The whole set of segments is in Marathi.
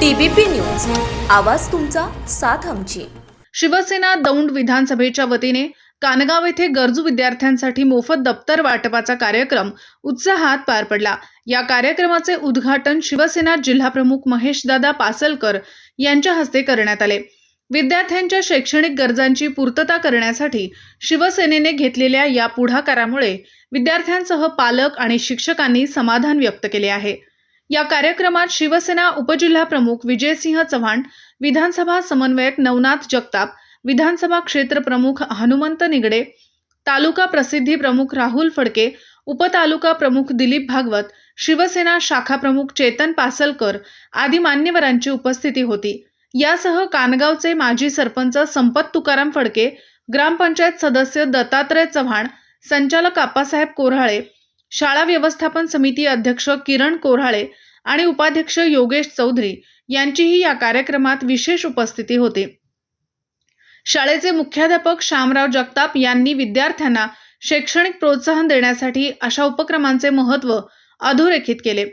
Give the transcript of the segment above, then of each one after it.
TBP news. आवाज तुमचा साथ आमची. शिवसेना दौंड विधानसभेच्या वतीने कानगाव येथे गरजू विद्यार्थ्यांसाठी मोफत दप्तर वाटपाचा कार्यक्रम उत्साहात पार पडला. या कार्यक्रमाचे उद्घाटन शिवसेना जिल्हाप्रमुख महेशदादा पासलकर यांच्या हस्ते करण्यात आले. विद्यार्थ्यांच्या शैक्षणिक गरजांची पूर्तता करण्यासाठी शिवसेनेने घेतलेल्या या पुढाकारामुळे विद्यार्थ्यांसह पालक आणि शिक्षकांनी समाधान व्यक्त केले आहे. या कार्यक्रमात शिवसेना उपजिल्हा प्रमुख विजयसिंह चव्हाण विधानसभा समन्वयक नवनाथ जगताप विधानसभा क्षेत्र प्रमुख हनुमंत निगडे तालुका प्रसिद्धी प्रमुख राहुल फडके उपतालुका प्रमुख दिलीप भागवत शिवसेना शाखा प्रमुख चेतन पासलकर आदी मान्यवरांची उपस्थिती होती. यासह कानगावचे माजी सरपंच संपत तुकाराम फडके ग्रामपंचायत सदस्य दत्तात्रय चव्हाण संचालक आप्पासाहेब कोराळे शाळा व्यवस्थापन समिती अध्यक्ष किरण कोऱ्हाळे आणि उपाध्यक्ष योगेश चौधरी यांचीही या कार्यक्रमात विशेष उपस्थिती होती. शाळेचे मुख्याध्यापक श्यामराव जगताप यांनी विद्यार्थ्यांना शैक्षणिक प्रोत्साहन देण्यासाठी अशा उपक्रमांचे महत्त्व अधोरेखित केले.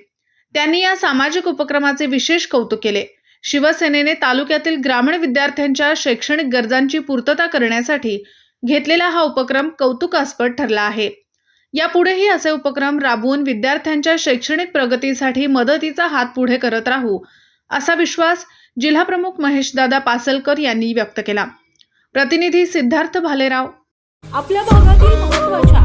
त्यांनी या सामाजिक उपक्रमाचे विशेष कौतुक केले. शिवसेनेने तालुक्यातील ग्रामीण विद्यार्थ्यांच्या शैक्षणिक गरजांची पूर्तता करण्यासाठी घेतलेला हा उपक्रम कौतुकास्पद ठरला आहे. यापुढेही असे उपक्रम राबवून विद्यार्थ्यांच्या शैक्षणिक प्रगतीसाठी मदतीचा हात पुढे करत राहू असा विश्वास जिल्हाप्रमुख महेशदादा पासलकर यांनी व्यक्त केला. प्रतिनिधी सिद्धार्थ भालेराव. आपल्या भागातील